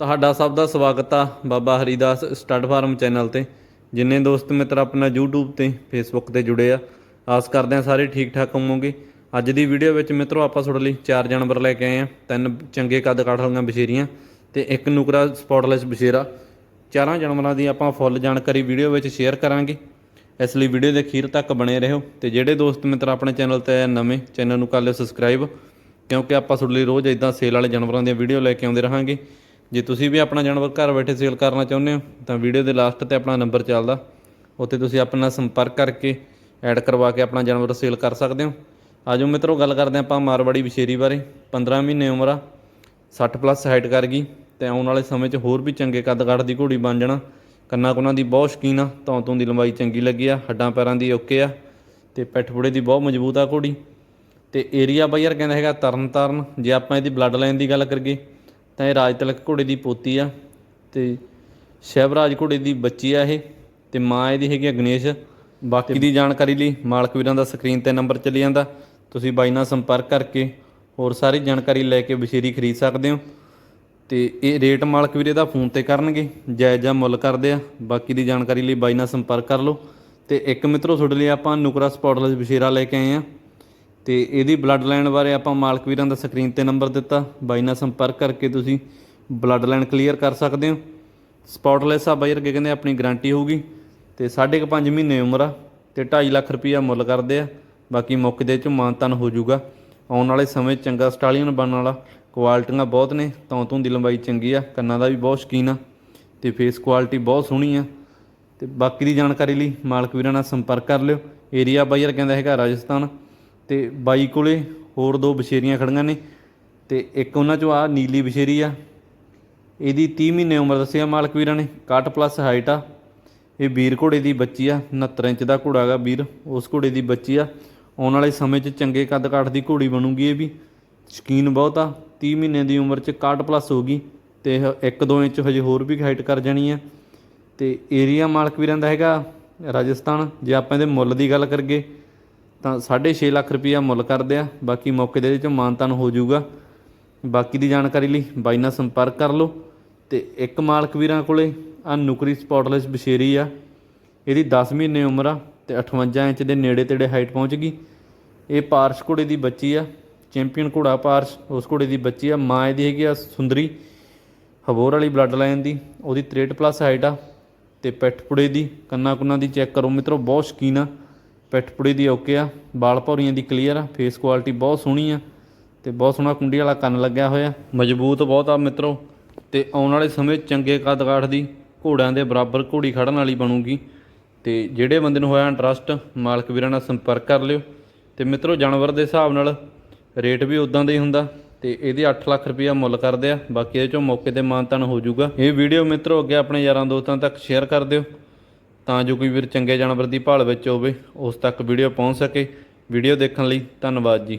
ਤੁਹਾਡਾ ਸਭ ਦਾ ਸਵਾਗਤ ਆ Baba Haridas stud farm channel ਤੇ। ਜਿੰਨੇ ਦੋਸਤ ਮਿੱਤਰ ਆਪਣਾ YouTube ਤੇ, Facebook ਤੇ ਜੁੜੇ ਆ, ਆਸ ਕਰਦੇ ਆ ਸਾਰੇ ਠੀਕ ਠਾਕ ਹੋਵੋਗੇ। ਅੱਜ ਦੀ ਵੀਡੀਓ ਵਿੱਚ ਮਿੱਤਰੋ ਆਪਾਂ ਤੁਹਾਡੇ ਲਈ ਚਾਰ ਜਾਨਵਰ ਲੈ ਕੇ ਆਏ ਆ, ਤਿੰਨ ਚੰਗੇ ਕੱਦ ਕਾਠ ਵਾਲੀਆਂ ਬਸ਼ੇਰੀਆਂ ਤੇ ਇੱਕ ਨੁਕਰਾ ਸਪੌਟਲੈਸ ਬਸ਼ੇਰਾ ਚਾਰਾਂ ਜਾਨਵਰਾਂ ਦੀ ਆਪਾਂ ਫੁੱਲ ਜਾਣਕਾਰੀ ਵੀਡੀਓ ਵਿੱਚ ਸ਼ੇਅਰ ਕਰਾਂਗੇ। ਇਸ ਲਈ ਵੀਡੀਓ ਦੇ ਅਖੀਰ ਤੱਕ ਬਣੇ ਰਹੋ ਤੇ ਜਿਹੜੇ ਦੋਸਤ ਮਿੱਤਰ ਆਪਣੇ ਚੈਨਲ ਤੇ ਆਏ ਆ ਨਵੇਂ, ਚੈਨਲ ਨੂੰ ਕਰ ਲਿਓ ਸਬਸਕ੍ਰਾਈਬ ਕਿਉਂਕਿ ਆਪਾਂ ਤੁਹਾਡੇ ਲਈ ਰੋਜ਼ ਇਦਾਂ ਸੇਲ ਵਾਲੇ ਜਾਨਵਰਾਂ ਦੀਆਂ ਵੀਡੀਓ ਲੈ ਕੇ ਆਉਂਦੇ ਰਹਾਂਗੇ। ਜੇ ਤੁਸੀਂ ਵੀ ਆਪਣਾ ਜਾਨਵਰ ਘਰ ਬੈਠੇ ਸੇਲ ਕਰਨਾ ਚਾਹੁੰਦੇ ਹੋ, ਤਾਂ ਵੀਡੀਓ ਦੇ ਲਾਸਟ ਤੇ ਆਪਣਾ ਨੰਬਰ ਚੱਲਦਾ। ਉੱਥੇ ਤੁਸੀਂ ਆਪਣਾ ਸੰਪਰਕ ਕਰਕੇ ਐਡ ਕਰਵਾ ਕੇ ਆਪਣਾ ਜਾਨਵਰ ਸੇਲ ਕਰ ਸਕਦੇ ਹੋ। ਆਜੋ ਮਿੱਤਰੋ, ਗੱਲ ਕਰਦੇ ਹਾਂ ਆਪਾਂ ਮਾਰਵਾੜੀ ਵਿਸ਼ੇਰੀ ਬਾਰੇ। 15 ਮਹੀਨੇ ਉਮਰ ਆ 60 ਪਲੱਸ ਹਾਈਟ ਕਰ ਗਈ, ਤੇ ਆਉਣ ਵਾਲੇ ਸਮੇਂ 'ਚ ਹੋਰ ਵੀ ਚੰਗੇ ਕੱਦ ਕਾਠ ਦੀ ਘੋੜੀ ਬਣ ਜਾਣਾ। ਕੰਨਾਂ ਕੁੰਨਾਂ ਦੀ ਬਹੁਤ ਸ਼ਕੀਨ ਆ, ਧੌਂ ਧੌਂ ਦੀ ਲੰਬਾਈ ਚੰਗੀ ਲੱਗੀ ਆ, ਹੱਡਾਂ ਪੈਰਾਂ ਦੀ ਓਕੇ ਆ, ਤੇ ਪਿੱਠ ਦੀ ਬਹੁਤ ਮਜ਼ਬੂਤ ਆ ਘੋੜੀ। ਤੇ ਏਰੀਆ ਬਾਈ ਯਾਰ ਕਹਿੰਦਾ ਹੈਗਾ ਤਰਨ ਤਾਰਨ ਜੇ ਆਪਾਂ ਇਹਦੀ ਬਲੱਡ ਲਾਈਨ ਦੀ ਗੱਲ ਕਰੀਏ ਤਾਂ ਇਹ ਰਾਜ ਤਿਲਕ ਘੋੜੇ ਦੀ ਪੋਤੀ ਆ ਤੇ ਸ਼ਹਿਬਰਾਜ ਘੋੜੇ ਦੀ ਬੱਚੀ ਆ ਇਹ ਤੇ ਮਾਂ ਇਹਦੀ ਹੈਗੀ ਆ ਗਣੇਸ਼। ਬਾਕੀ ਦੀ ਜਾਣਕਾਰੀ ਲਈ ਮਾਲਕ ਵੀਰਾਂ ਦਾ ਸਕਰੀਨ ਤੇ ਨੰਬਰ ਚੱਲੀ ਜਾਂਦਾ। ਤੁਸੀਂ ਬਾਈ ਨਾਲ ਸੰਪਰਕ ਕਰਕੇ ਹੋਰ ਸਾਰੀ ਜਾਣਕਾਰੀ ਲੈ ਕੇ ਬਸ਼ੇਰੀ ਖਰੀਦ ਸਕਦੇ ਹੋ। ਤੇ ਇਹ ਰੇਟ ਮਾਲਕ ਵੀਰੇ ਦਾ ਫੋਨ ਤੇ ਕਰਨਗੇ, ਜਾਇਜ਼ ਜਾਂ ਮੁੱਲ ਕਰਦੇ ਆ। ਬਾਕੀ ਦੀ ਜਾਣਕਾਰੀ ਲਈ ਬਾਈ ਨਾਲ ਸੰਪਰਕ ਕਰ ਲਓ। ਤੇ ਇੱਕ ਮਿੱਤਰੋ, ਤੁਹਾਡੇ ਲਈ ਆਪਾਂ ਨੁਕਰਾ ਸਪੌਟਲੈਸ ਬਸ਼ੇਰਾ ਲੈ ਕੇ ਆਏ ਆ। ਤੇ ਇਹਦੀ ਬਲੱਡ ਲਾਈਨ ਬਾਰੇ ਆਪਾਂ ਮਾਲਕ ਵੀਰਾਂ ਦਾ ਸਕਰੀਨ ਤੇ ਨੰਬਰ ਦਿੱਤਾ। ਬਾਈ ਨਾਲ ਸੰਪਰਕ ਕਰਕੇ ਤੁਸੀਂ ਬਲੱਡ ਲਾਈਨ ਕਲੀਅਰ ਕਰ ਸਕਦੇ ਹੋ। ਸਪੌਟਲੈਸ ਆ ਬਾਈ ਵਰਗੇ ਕਹਿੰਦੇ ਆਪਣੀ ਗਾਰੰਟੀ ਹੋਊਗੀ। ਤੇ 5.5 ਮਹੀਨੇ ਉਮਰ ਆ ਤੇ 2.5 ਲੱਖ ਰੁਪਈਆ ਮੁੱਲ ਕਰਦੇ ਆ। ਬਾਕੀ ਮੁੱਕ ਦੇ ਚ ਮਾਨਤਨ ਹੋ ਜਾਊਗਾ। ਆਉਣ ਵਾਲੇ ਸਮੇਂ ਚੰਗਾ ਸਟਾਲੀਅਨ ਬਣਨ ਵਾਲਾ। ਕੁਆਲਿਟੀਆਂ ਬਹੁਤ ਨੇ, ਤੌਂ ਤੂੰ ਦੀ ਲੰਬਾਈ ਚੰਗੀ ਆ, ਕੰਨਾਂ ਦਾ ਵੀ ਬਹੁਤ ਸ਼ਕੀਨ ਆ। ਤੇ ਫੇਸ ਕੁਆਲਿਟੀ ਬਹੁਤ ਸੋਹਣੀ ਆ। ਤੇ ਬਾਕੀ ਦੀ ਜਾਣਕਾਰੀ ਲਈ ਮਾਲਕ ਵੀਰਾਂ ਨਾਲ ਸੰਪਰਕ ਕਰ ਲਿਓ। ਏਰੀਆ ਬਾਈਰ ਕਹਿੰਦਾ ਹੈਗਾ ਰਾਜਸਥਾਨ। ਤੇ ਬਾਈ ਕੋਲੇ ਹੋਰ ਦੋ ਬਛੇਰੀਆਂ ਖੜੀਆਂ ਨੇ ਤੇ ਇੱਕ ਉਹਨਾਂ ਚੋਂ ਆ ਨੀਲੀ ਬਛੇਰੀ ਆ। ਇਹਦੀ 30 ਮਹੀਨੇ ਉਮਰ ਦੱਸਿਆ ਮਾਲਕ ਵੀਰਾਂ ਨੇ। 61 ਪਲੱਸ ਹਾਈਟ ਆ। ਇਹ ਵੀਰ ਘੋੜੇ ਦੀ ਬੱਚੀ ਆ। 69 ਇੰਚ ਦਾ ਘੋੜਾ ਹੈਗਾ ਵੀਰ। ਉਸ ਘੋੜੇ ਦੀ ਬੱਚੀ ਆ। ਆਉਣ ਵਾਲੇ ਸਮੇਂ 'ਚ ਚੰਗੇ ਕੱਦ ਕਾਠ ਦੀ ਘੋੜੀ ਬਣੂਗੀ ਇਹ ਵੀ। ਸ਼ਕੀਨ ਬਹੁਤ ਆ। 30 ਮਹੀਨੇ ਦੀ ਉਮਰ 'ਚ 61 ਪਲੱਸ ਹੋਗੀ ਤੇ 1-2 ਇੰਚ ਹਜੇ ਹੋਰ ਵੀ ਹਾਈਟ ਕਰ ਜਾਣੀ ਆ। ਤੇ ਏਰੀਆ ਮਾਲਕ ਵੀਰਾਂ ਦਾ ਹੈਗਾ ਰਾਜਸਥਾਨ। ਜੇ ਆਪਾਂ ਇਹਦੇ ਮੁੱਲ ਦੀ ਗੱਲ ਕਰੀਏ ਤਾਂ 6.5 ਲੱਖ ਰੁਪਈਆ ਮੁੱਲ ਕਰਦੇ ਆ। ਬਾਕੀ ਮੌਕੇ ਦੇ ਵਿੱਚ ਮਾਨਤਨ ਹੋ ਜਾਊਗਾ। ਬਾਕੀ ਦੀ ਜਾਣਕਾਰੀ ਲਈ ਬਾਈ ਨਾਲ ਸੰਪਰਕ ਕਰ ਲਓ। ਤੇ ਇੱਕ ਮਾਲਕ ਵੀਰਾਂ ਕੋਲੇ ਆ ਨੁਕਰੀ ਸਪੌਟਲੈਸ ਬਸ਼ੇਰੀ ਆ। ਇਹਦੀ 10 ਮਹੀਨੇ ਉਮਰ ਆ ਤੇ 58 ਇੰਚ ਦੇ ਨੇੜੇ ਤੇੜੇ ਹਾਈਟ ਪਹੁੰਚ ਗਈ। ਇਹ ਪਾਰਸ਼ ਘੋੜੇ ਦੀ ਬੱਚੀ ਆ। ਚੈਂਪੀਅਨ ਘੋੜਾ ਪਾਰਸ਼, ਉਸ ਘੋੜੇ ਦੀ ਬੱਚੀ ਆ। ਮਾਂ ਇਹਦੀ ਹੈਗੀ ਆ ਸੁੰਦਰੀ। ਹਬੋਰ ਵਾਲੀ ਬਲੱਡ ਲਾਈਨ ਦੀ। ਉਹਦੀ 63 ਪਲੱਸ ਹਾਈਟ ਆ। ਤੇ ਪਿੱਠ ਪੁੜੇ ਦੀ, ਕੰਨਾਂ ਕੁੰਨਾਂ ਦੀ ਚੈੱਕ ਕਰੋ ਮਿੱਤਰੋ, ਬਹੁਤ ਸ਼ਕੀਨ ਆ। ਪਿੱਠ ਪੁੜੇ ਦੀ ਓਕੇ ਆ, ਬਾਲ ਭੌਰੀਆਂ ਦੀ ਕਲੀਅਰ ਆ ਫੇਸ ਕੁਆਲਿਟੀ ਬਹੁਤ ਸੋਹਣੀ ਆ ਤੇ ਬਹੁਤ ਸੋਹਣਾ ਕੁੰਡੀ ਵਾਲਾ ਕੰਨ ਲੱਗਿਆ ਹੋਇਆ। ਮਜ਼ਬੂਤ ਬਹੁਤ ਆ ਮਿੱਤਰੋ ਤੇ ਆਉਣ ਵਾਲੇ ਸਮੇਂ ਚੰਗੇ ਕੱਦ ਕਾਠ ਦੀ ਘੋੜਿਆਂ ਦੇ ਬਰਾਬਰ ਘੋੜੀ ਖੜਨ ਵਾਲੀ ਬਣੂਗੀ। ਤੇ ਜਿਹੜੇ ਬੰਦੇ ਨੂੰ ਹੋਇਆ ਇੰਟਰਸਟ ਮਾਲਕ ਵੀਰਾਂ ਨਾਲ ਸੰਪਰਕ ਕਰ ਲਿਓ। ਤੇ ਮਿੱਤਰੋ ਜਾਨਵਰ ਦੇ ਹਿਸਾਬ ਨਾਲ ਰੇਟ ਵੀ ਉਦਾਂ ਦਾ ਹੀ ਹੁੰਦਾ ਤੇ ਇਹਦੇ 8 ਲੱਖ ਰੁਪਇਆ ਮੁੱਲ ਕਰਦੇ ਆ। ਬਾਕੀ ਇਹਦੇ ਚੋਂ ਮੌਕੇ ਤੇ ਮਾਨਤਨ ਹੋ ਜਾਊਗਾ। ਇਹ ਵੀਡੀਓ ਮਿੱਤਰੋ ਅੱਗੇ ਆਪਣੇ ਯਾਰਾਂ ਦੋਸਤਾਂ ਤੱਕ ਸ਼ੇਅਰ ਕਰ ਦਿਓ। ਤਾਂ ਜੋ ਕੋਈ ਵੀਰ ਚੰਗੇ ਜਾਨਵਰ ਦੀ ਭਾਲ ਵਿੱਚ ਹੋਵੇ, ਉਸ ਤੱਕ ਵੀਡੀਓ ਪਹੁੰਚ ਸਕੇ। ਵੀਡੀਓ ਦੇਖਣ ਲਈ ਧੰਨਵਾਦ ਜੀ।